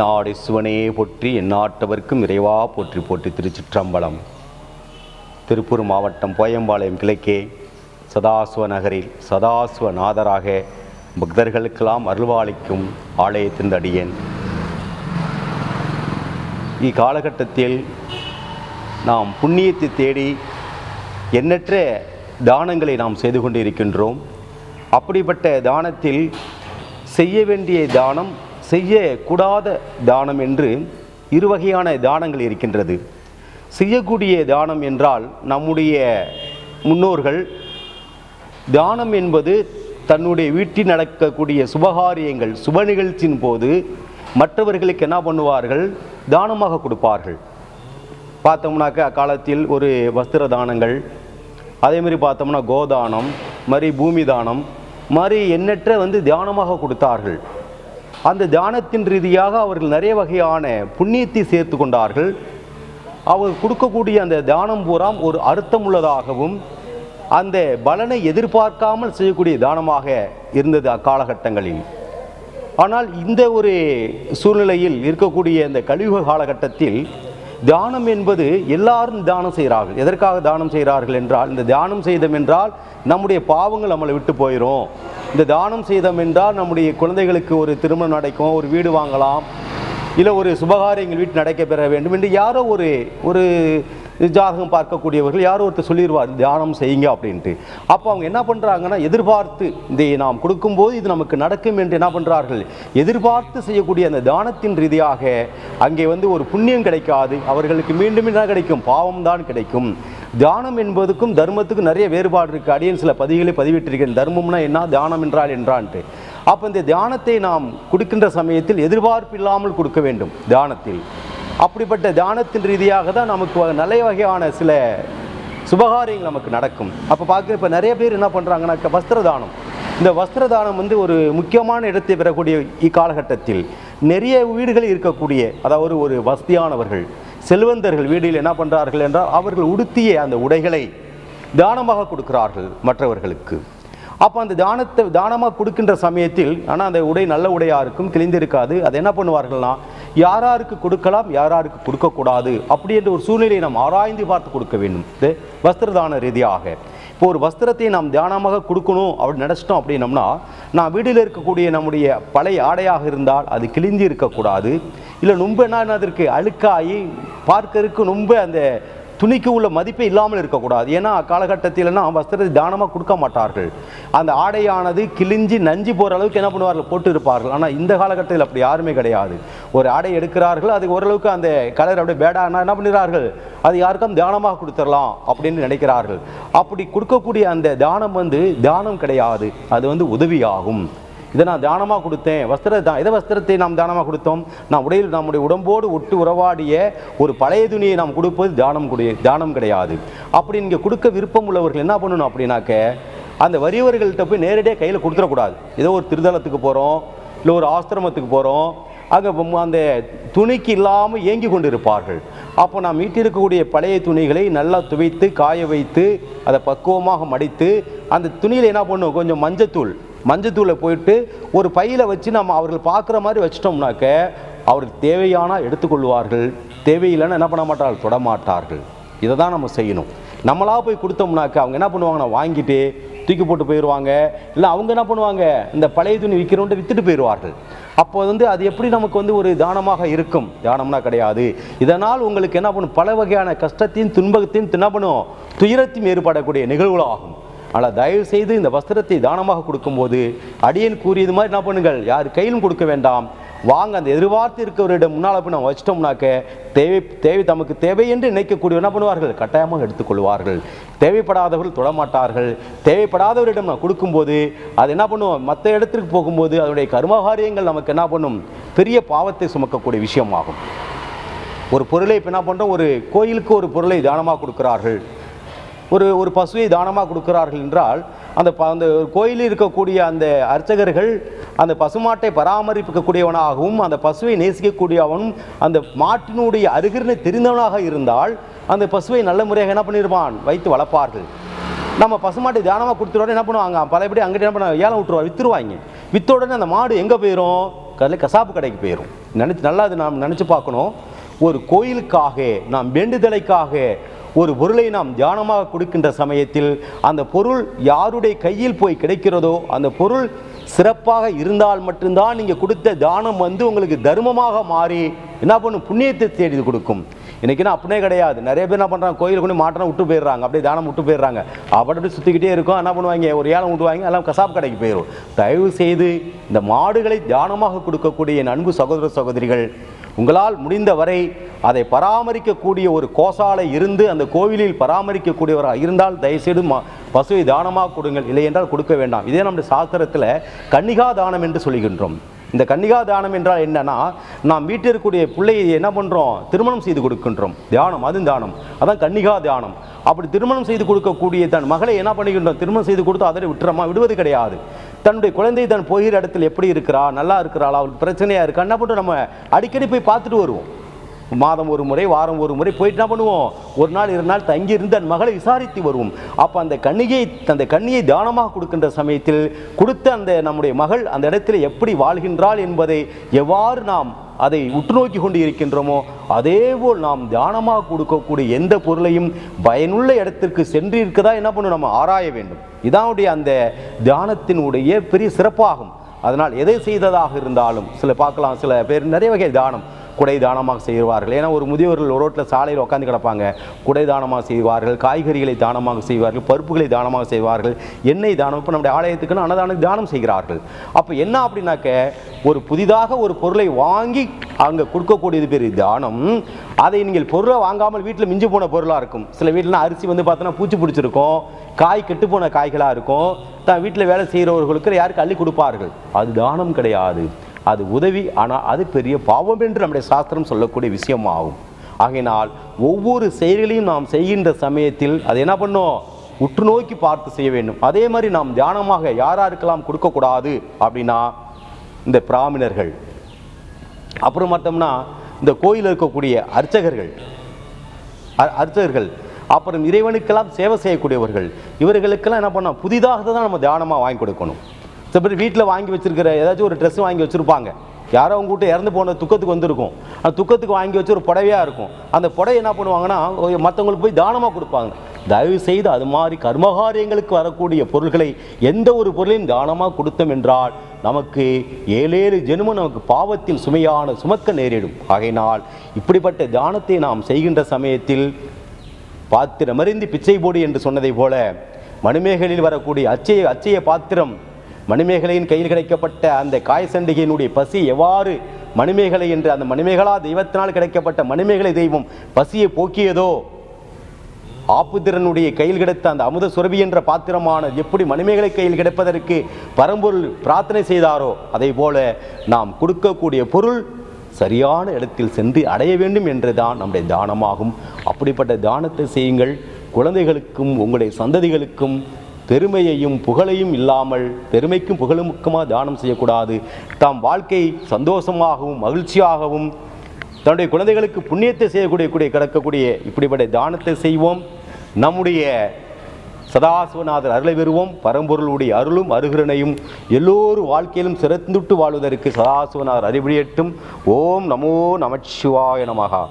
நாடு சிவனையே போற்றி எந்நாட்டவர்க்கும் இறைவா போற்றி போற்றி திருச்சிற்றம்பலம். திருப்பூர் மாவட்டம் போயம்பாளையம் கிழக்கே சதாசிவ நகரில் சதாசிவ நாதராக பக்தர்களுக்கெல்லாம் அருள்வாளிக்கும் ஆலயத்தின் அடியேன். இக்காலகட்டத்தில் நாம் புண்ணியத்தை தேடி எண்ணற்ற தானங்களை நாம் செய்து கொண்டிருக்கின்றோம். அப்படிப்பட்ட தானத்தில் செய்ய வேண்டிய தானம் செய்யக்கூடாத தானம் என்று இரு வகையான தானங்கள் இருக்கின்றது. செய்யக்கூடிய தானம் என்றால் நம்முடைய முன்னோர்கள் தானம் என்பது தன்னுடைய வீட்டில் நடக்கக்கூடிய சுபகாரியங்கள் சுப நிகழ்ச்சியின் போது மற்றவர்களுக்கு என்ன பண்ணுவார்கள்? தானமாக கொடுப்பார்கள். பார்த்தோம்னாக்க அக்காலத்தில் ஒரு வஸ்திர தானங்கள் அதே மாதிரி பார்த்தோம்னா கோதானம் மாதிரி பூமி தானம் மாதிரி எண்ணற்ற வந்து தியானமாக கொடுத்தார்கள். அந்த தியானத்தின் ரீதியாக அவர்கள் நிறைய வகையான புண்ணியத்தை சேர்த்து கொண்டார்கள். அவங்க கொடுக்கக்கூடிய அந்த தானம் பூராம் ஒரு அர்த்தமுள்ளதாகவும் அந்த பலனை எதிர்பார்க்காமல் செய்யக்கூடிய தானமாக இருந்தது அக்காலகட்டங்களில். ஆனால் இந்த ஒரு சூழ்நிலையில் இருக்கக்கூடிய இந்த கலியுக காலகட்டத்தில் தானம் என்பது எல்லாரும் தானம் செய்கிறார்கள். எதற்காக தானம் செய்கிறார்கள் என்றால் இந்த தானம் செய்தோம் என்றால் நம்முடைய பாவங்கள் நம்மளை விட்டு போயிடும் இந்த தானம் செய்தோம் என்றால் நம்முடைய குழந்தைகளுக்கு ஒரு திருமணம் நடக்கும் ஒரு வீடு வாங்கலாம் இல்லை ஒரு சுபகாரியங்கள் வீட்டு நடக்க பெற வேண்டும் என்று யாரோ ஒரு ஒரு ஜாதகம் பார்க்கக்கூடியவர்கள் யாரோ ஒருத்தர் சொல்லிடுவார் தியானம் செய்யுங்க அப்படின்ட்டு. அப்போ அவங்க என்ன பண்ணுறாங்கன்னா எதிர்பார்த்து இதை நாம் கொடுக்கும்போது இது நமக்கு நடக்கும் என்று என்ன பண்ணுறார்கள் எதிர்பார்த்து செய்யக்கூடிய அந்த தானத்தின் ரீதியாக அங்கே வந்து ஒரு புண்ணியம் கிடைக்காது. அவர்களுக்கு மீண்டும் என்ன கிடைக்கும்? பாவம் தான் கிடைக்கும். தியானம் என்பதுக்கும் தர்மத்துக்கும் நிறைய வேறுபாடு இருக்குது அடியன் சில பதிவுகளை பதிவிட்டிருக்கேன். தர்மம்னா என்ன? தியானம் என்றால் என்றான்ட்டு. அப்போ இந்த தியானத்தை நாம் கொடுக்கின்ற சமயத்தில் எதிர்பார்ப்பு இல்லாமல் கொடுக்க வேண்டும் தியானத்தில். அப்படிப்பட்ட தியானத்தின் ரீதியாக தான் நமக்கு நல்ல வகையான சில சுபகாரியங்கள் நமக்கு நடக்கும். அப்போ பார்க்க இப்போ நிறைய பேர் என்ன பண்ணுறாங்கன்னாக்க வஸ்திர தானம். இந்த வஸ்திர தானம் வந்து ஒரு முக்கியமான இடத்தை பெறக்கூடிய இக்காலகட்டத்தில் நிறைய வீடுகள் இருக்கக்கூடிய அதாவது ஒரு வசதியானவர்கள் செல்வந்தர்கள் வீடில் என்ன பண்ணுறார்கள் என்றால் அவர்கள் உடுத்திய அந்த உடைகளை தானமாக கொடுக்கிறார்கள் மற்றவர்களுக்கு. அப்போ அந்த தானத்தை தானமாக கொடுக்கின்ற சமயத்தில் ஆனால் அந்த உடை நல்ல உடையாக இருக்கும் கிழிந்திருக்காது அதை என்ன பண்ணுவார்கள்னா யாராருக்கு கொடுக்கலாம் யாராருக்கு கொடுக்கக்கூடாது அப்படி என்ற ஒரு சூழ்நிலையை நாம் ஆராய்ந்து பார்த்து கொடுக்க வேண்டும். இது வஸ்திரதான ரீதியாக. இப்போ ஒரு வஸ்திரத்தை நாம் தியானமாக கொடுக்கணும் அப்படின்னு நினச்சிட்டோம் அப்படின்னம்னா நான் வீட்டில் இருக்கக்கூடிய நம்முடைய பழைய ஆடையாக இருந்தால் அது கிழிந்து இருக்கக்கூடாது இல்லை ரொம்ப என்ன இருக்குது அழுக்காகி பார்க்கறதுக்கு ரொம்ப அந்த துணிக்கு உள்ள மதிப்பே இல்லாமல் இருக்கக்கூடாது. ஏன்னா காலகட்டத்தில்னா வஸ்திரத்தை தானமாக கொடுக்க மாட்டார்கள். அந்த ஆடையானது கிழிஞ்சி நஞ்சு போகிற அளவுக்கு என்ன பண்ணுவார்கள்? போட்டு இருப்பார்கள் ஆனால் இந்த காலகட்டத்தில் அப்படி யாருமே கிடையாது. ஒரு ஆடை எடுக்கிறார்கள் அது ஓரளவுக்கு அந்த கலர் அப்படியே பேடானா என்ன பண்ணுறார்கள் அது யாருக்கும் தானமாக கொடுத்துடலாம் அப்படின்னு நினைக்கிறார்கள். அப்படி கொடுக்கக்கூடிய அந்த தானம் வந்து தானம் கிடையாது. அது வந்து உதவியாகும். இதை நான் தானமாக கொடுத்தேன். வஸ்திர தான் எதை வஸ்திரத்தை நாம் தானமாக கொடுத்தோம்? நாம் உடையில் நம்முடைய உடம்போடு ஒட்டு உறவாடிய ஒரு பழைய துணியை நாம் கொடுப்பது தானம் கொடு தானம் கிடையாது. அப்படி இங்கே கொடுக்க விருப்பம் உள்ளவர்கள் என்ன பண்ணணும் அப்படின்னாக்க அந்த வறியவர்கள்ட்ட போய் நேரடியாக கையில் கொடுத்துடக்கூடாது. ஏதோ ஒரு திருதலத்துக்கு போகிறோம் இல்லை ஒரு ஆசிரமத்துக்கு போகிறோம் அங்கே அந்த துணிக்கு இல்லாமல் ஏங்கி கொண்டு இருப்பார்கள் அப்போ நாம் மீட்டிருக்கக்கூடிய பழைய துணிகளை நல்லா துவைத்து காய வைத்து அதை பக்குவமாக மடித்து அந்த துணியில் என்ன பண்ணும்? கொஞ்சம் மஞ்சத்தூள் மஞ்சத்தூளை போயிட்டு ஒரு பையில் வச்சு நம்ம அவர்கள் பார்க்குற மாதிரி வச்சிட்டோம்னாக்க அவருக்கு தேவையான எடுத்துக்கொள்வார்கள். தேவையில்லைன்னா என்ன பண்ண மாட்டார்கள்? தொடமாட்டார்கள் இதை தான் நம்ம செய்யணும். நம்மளாக போய் கொடுத்தோம்னாக்க அவங்க என்ன பண்ணுவாங்கன்னா வாங்கிட்டு தூக்கி போட்டு போயிடுவாங்க இல்லை அவங்க என்ன பண்ணுவாங்க? இந்த பழைய துணி விற்கிறோன்ட்டு விற்றுட்டு போயிடுவார்கள் அப்போ வந்து அது எப்படி நமக்கு வந்து ஒரு தானமாக இருக்கும்? தானம்னா கிடையாது. இதனால் உங்களுக்கு என்ன பண்ணும்? பல வகையான கஷ்டத்தையும் துன்பத்தையும் என்ன பண்ணும்? துயரத்தையும் ஏற்படக்கூடிய நிகழ்வுகளாகும். ஆனால் தயவு செய்து இந்த வஸ்திரத்தை தானமாக கொடுக்கும்போது அடியன் கூறியது மாதிரி என்ன பண்ணுங்கள்? யார் கையிலும் கொடுக்க வேண்டாம். வாங்க அந்த எதிர்பார்த்து இருக்கிறவரிடம் முன்னால் போய் நம்ம வச்சிட்டோம்னாக்க தேவை தேவை தமக்கு தேவை என்று நினைக்கக்கூடிய என்ன பண்ணுவார்கள்? கட்டாயமாக எடுத்துக்கொள்வார்கள். தேவைப்படாதவர்கள் தொடமாட்டார்கள். தேவைப்படாதவரிடம் நான் கொடுக்கும்போது அது என்ன பண்ணுவோம் மற்ற இடத்திற்கு போகும்போது அதனுடைய கர்மகாரியங்கள் நமக்கு என்ன பண்ணும்? பெரிய பாவத்தை சுமக்கக்கூடிய விஷயமாகும். ஒரு பொருளை இப்போ என்ன பண்ணுறோம் ஒரு கோயிலுக்கு ஒரு பொருளை தானமாக கொடுக்கிறார்கள். ஒரு ஒரு பசுவை தானமாக கொடுக்கிறார்கள் என்றால் அந்த ப அந்த கோயிலில் இருக்கக்கூடிய அந்த அர்ச்சகர்கள் அந்த பசுமாட்டை பராமரிக்கக்கூடியவனாகவும் அந்த பசுவை நேசிக்கக்கூடியவனும் அந்த மாட்டினுடைய அருகினை தெரிந்தவனாக இருந்தால் அந்த பசுவை நல்ல முறையாக என்ன பண்ணியிருப்பான் வைத்து வளர்ப்பார்கள். நம்ம பசுமாட்டை தியானமாக கொடுத்துருவோம் என்ன பண்ணுவாங்க? பழையபடி அங்கிட்ட என்ன பண்ணுவாங்க? ஏலம் விட்டுருவா விற்றுருவாங்க வித்த உடனே அந்த மாடு எங்கே போயிடும் கதில் கசாப்பு கடைக்கு போயிடும் நினச்சி நல்லா அது நாம் நினச்சி பார்க்கணும். ஒரு கோயிலுக்காக நாம் வேண்டுதலைக்காக ஒரு பொருளை நாம் தியானமாக கொடுக்கின்ற சமயத்தில் அந்த பொருள் யாருடைய கையில் போய் கிடைக்கிறதோ அந்த பொருள் சிறப்பாக இருந்தால் மட்டும்தான் நீங்கள் கொடுத்த தானம் வந்து உங்களுக்கு தர்மமாக மாறி என்ன பண்ணும்? புண்ணியத்தை தேடி கொடுக்கும். இன்றைக்கினா அப்படியே கிடையாது. நிறைய பேர் என்ன பண்ணுறாங்க கோயில் கொண்டு மாற்றம் விட்டு போயிடுறாங்க. அப்படியே தானம் விட்டு போயிடுறாங்க. அப்படி சுற்றிக்கிட்டே இருக்கும். என்ன பண்ணுவாங்க? ஒரு ஏலம் விட்டுவாங்க எல்லாம் கசாப் கடைக்கு போயிடும் தயவு செய்து இந்த மாடுகளை தியானமாக கொடுக்கக்கூடிய என் அன்பு சகோதர சகோதரிகள் உங்களால் முடிந்த வரை அதை பராமரிக்கக்கூடிய ஒரு கோசாலை இருந்து அந்த கோவிலில் பராமரிக்கக்கூடியவராக இருந்தால் தயவுசெய்து பசுவை தானமாக கொடுங்கள். இல்லை என்றால் கொடுக்க வேண்டாம். இதே நம்முடைய சாஸ்திரத்தில் கன்னிகா தானம் என்று சொல்கின்றோம். இந்த கன்னிகா தானம் என்றால் என்னன்னா நாம் வீட்டில் இருக்கக்கூடிய பிள்ளையை என்ன பண்ணுறோம் திருமணம் செய்து கொடுக்கின்றோம். தியானம் அது தானம் அதான் கன்னிகா தியானம் அப்படி திருமணம் செய்து கொடுக்கக்கூடிய தன் மகளை என்ன பண்ணுகின்றோம்? திருமணம் செய்து கொடுத்து அதை விட்டுறமா? விடுவது கிடையாது. தன்னுடைய குழந்தை தன் போகிற இடத்துல எப்படி இருக்கிறா நல்லா இருக்கிறாளா அவளுக்கு பிரச்சனையாக இருக்கா என்ன பண்ணுறோம் நம்ம? அடிக்கடி போய் பார்த்துட்டு வருவோம். மாதம் ஒரு முறை வாரம் ஒரு முறை போயிட்டு என்ன பண்ணுவோம்? ஒரு நாள் இரு நாள் தங்கி இருந்து அந்த மகளை விசாரித்து வருவோம். அப்போ அந்த கண்ணியை அந்த கண்ணியை தானமாக கொடுக்கின்ற சமயத்தில் கொடுத்த அந்த நம்முடைய மகள் அந்த இடத்துல எப்படி வாழ்கின்றாள் என்பதை எவ்வாறு நாம் அதை உற்று நோக்கி கொண்டு இருக்கின்றோமோ அதேபோல் நாம் தியானமாக கொடுக்கக்கூடிய எந்த பொருளையும் பயனுள்ள இடத்திற்கு சென்று இருக்கதா என்ன பண்ணும்? நம்ம ஆராய வேண்டும். இதானுடைய அந்த தியானத்தினுடைய பெரிய சிறப்பாகும். அதனால் எதை செய்ததாக இருந்தாலும் சில பார்க்கலாம் சில பேர் நிறைய வகை தியானம். குடை தானமாக செய்வார்கள். ஏன்னா ஒரு முதியவர்கள் ரோட்டில் சாலையில் உட்காந்து கிடப்பாங்க. குடை தானமாக செய்வார்கள் காய்கறிகளை தானமாக செய்வார்கள் பருப்புகளை தானமாக செய்வார்கள் எண்ணெய் தானம். இப்போ நம்முடைய ஆலயத்துக்குன்னு அன்னதானம் தானம் செய்கிறார்கள். அப்போ என்ன அப்படின்னாக்க ஒரு புதிதாக ஒரு பொருளை வாங்கி அங்கே கொடுக்கக்கூடியது பேர் தானம். அதை நீங்கள் பொருளை வாங்காமல் வீட்டில் மிஞ்சி போன பொருளாக இருக்கும். சில வீட்டில் அரிசி வந்து பார்த்தோன்னா பூச்சி பிடிச்சிருக்கும். காய் கெட்டு போன காய்களாக இருக்கும். தான் வீட்டில் வேலை செய்கிறவர்களுக்கு யாருக்கு அள்ளி கொடுப்பார்கள்? அது தானம் கிடையாது. அது உதவி ஆனால் அது பெரிய பாவம் என்று நம்முடைய சாஸ்திரம் சொல்லக்கூடிய விஷயம் ஆகும் ஆகையினால் ஒவ்வொரு செயல்களையும் நாம் செய்கின்ற சமயத்தில் அது என்ன பண்ணும் உற்று நோக்கி பார்த்து செய்ய வேண்டும். அதே மாதிரி நாம் தியானமாக யாராருக்கெல்லாம் கொடுக்கக்கூடாது அப்படின்னா இந்த பிராமணர்கள் அப்புறம் பார்த்தோம்னா இந்த கோயிலில் இருக்கக்கூடிய அர்ச்சகர்கள். அர்ச்சகர்கள். அப்புறம் இறைவனுக்கெல்லாம் சேவை செய்யக்கூடியவர்கள். இவர்களுக்கெல்லாம் என்ன பண்ணோம் புதிதாக தான் நம்ம தியானமாக வாங்கி கொடுக்கணும். சில பேர் வீட்டில் வாங்கி வச்சிருக்கிற ஏதாச்சும் ஒரு ட்ரெஸ் வாங்கி வச்சுருப்பாங்க. யாரோ அவங்க இறந்து போன துக்கத்துக்கு வந்திருக்கும். அந்த துக்கத்துக்கு வாங்கி வச்சு ஒரு புடவையாக இருக்கும். அந்த புடவை என்ன பண்ணுவாங்கன்னா மற்றவங்களுக்கு போய் தானமாக கொடுப்பாங்க. தயவு செய்து அது மாதிரி கர்மகாரியங்களுக்கு வரக்கூடிய பொருள்களை எந்த ஒரு பொருளையும் தானமாக கொடுத்தோம் என்றால் நமக்கு ஏழேழு ஜென்மம் நமக்கு பாவத்தில் சுமையான சுமக்க நேரிடும். ஆகையினால் இப்படிப்பட்ட தானத்தை நாம் செய்கின்ற சமயத்தில் பாத்திரமறிந்து பிச்சை போடு என்று சொன்னதைப் போல மணிமேகலையில் வரக்கூடிய அச்சய அச்சய பாத்திரம் மணிமேகலையின் கையில் கிடைக்கப்பட்ட அந்த காயசண்டிகையினுடைய பசி எவ்வாறு மணிமேகலை என்று அந்த மணிமேகலா தெய்வத்தினால் கிடைக்கப்பட்ட மணிமேகலை தெய்வம் பசியை போக்கியதோ? ஆப்புத்திரனுடைய கையில் கிடைத்த அந்த அமுத சுரபி என்ற பாத்திரமானது எப்படி மணிமேகலை கையில் கிடைப்பதற்கு பரம்பொருள் பிரார்த்தனை செய்தாரோ அதை போல நாம் கொடுக்கக்கூடிய பொருள் சரியான இடத்தில் சென்று அடைய வேண்டும் என்றுதான் நம்முடைய தானமாகும். அப்படிப்பட்ட தானத்தை செய்யுங்கள். குழந்தைகளுக்கும் உங்களுடைய சந்ததிகளுக்கும் பெருமையையும் புகழையும் இல்லாமல் பெருமைக்கும் புகழுமுக்குமாக தானம் செய்யக்கூடாது. தாம் வாழ்க்கை சந்தோஷமாகவும் மகிழ்ச்சியாகவும் தன்னுடைய குழந்தைகளுக்கு புண்ணியத்தை செய்யக்கூடிய கூடிய கிடக்கக்கூடிய இப்படிப்பட்ட தானத்தை செய்வோம். நம்முடைய சதாசிவநாதர் அருளை பெறுவோம். பரம்பொருளுடைய அருளும் அருகிரனையும் எல்லோரும் வாழ்க்கையிலும் சிறந்துட்டு வாழ்வதற்கு சதாசிவநாதர் அறிவுரையட்டும். ஓம் நமோ நமச்சிவாய நமகா